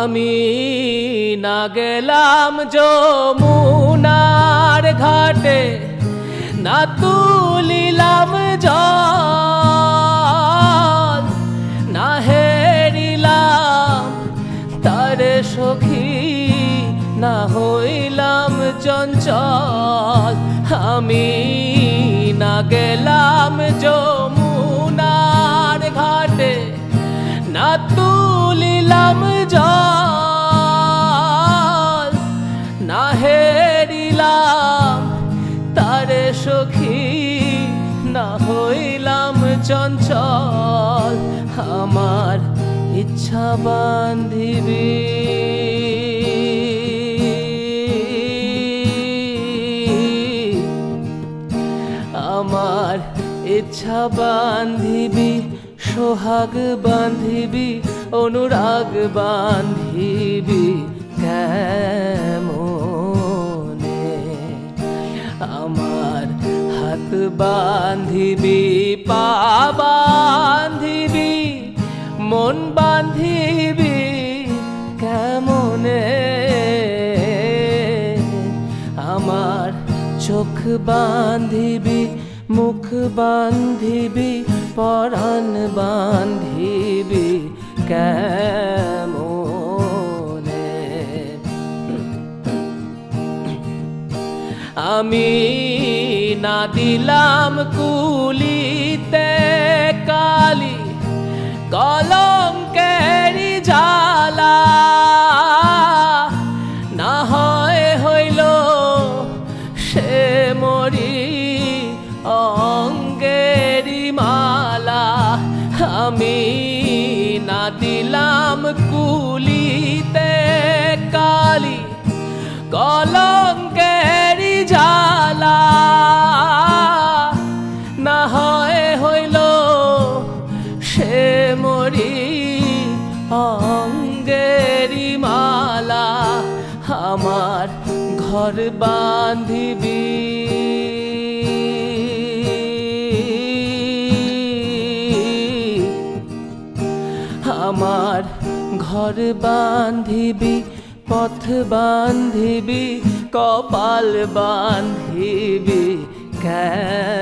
আমি না গেলাম যমুনার ঘাটে, না তুলিলাম জল, না হেরিলাম তারে সখী, না হইলাম চঞ্চল। আমি না গেলাম যমুনার ঘাটে, না তুলিলাম সখী, না হইলাম চঞ্চল, আমার ইচ্ছা বান্ধিবি। আমার ইচ্ছা বান্ধিবি, সোহাগ বান্ধিবি, অনুরাগ বান্ধিবি, কেমনে বান্ধিবি, পা বান্ধিবি, মন বান্ধিবি, কেমনে আমার চোখ বান্ধিবি, মুখ বান্ধিবি, পরাণ বান্ধিবি, কেমনে? আমি না দিলাম কুলিতে কালি কলঙ্কেরি জ্বালা। না হয় হইল সে মরি অঙ্গেরি মালা। আমি না দিলাম কুলিতে কালি কলঙ্কেরি জ্বালা অঙ্গেরি মালা আমার ঘর বান্ধিবি আমার ঘর বান্ধিবি পথ বান্ধিবি কপাল বান্ধিবি কেমনে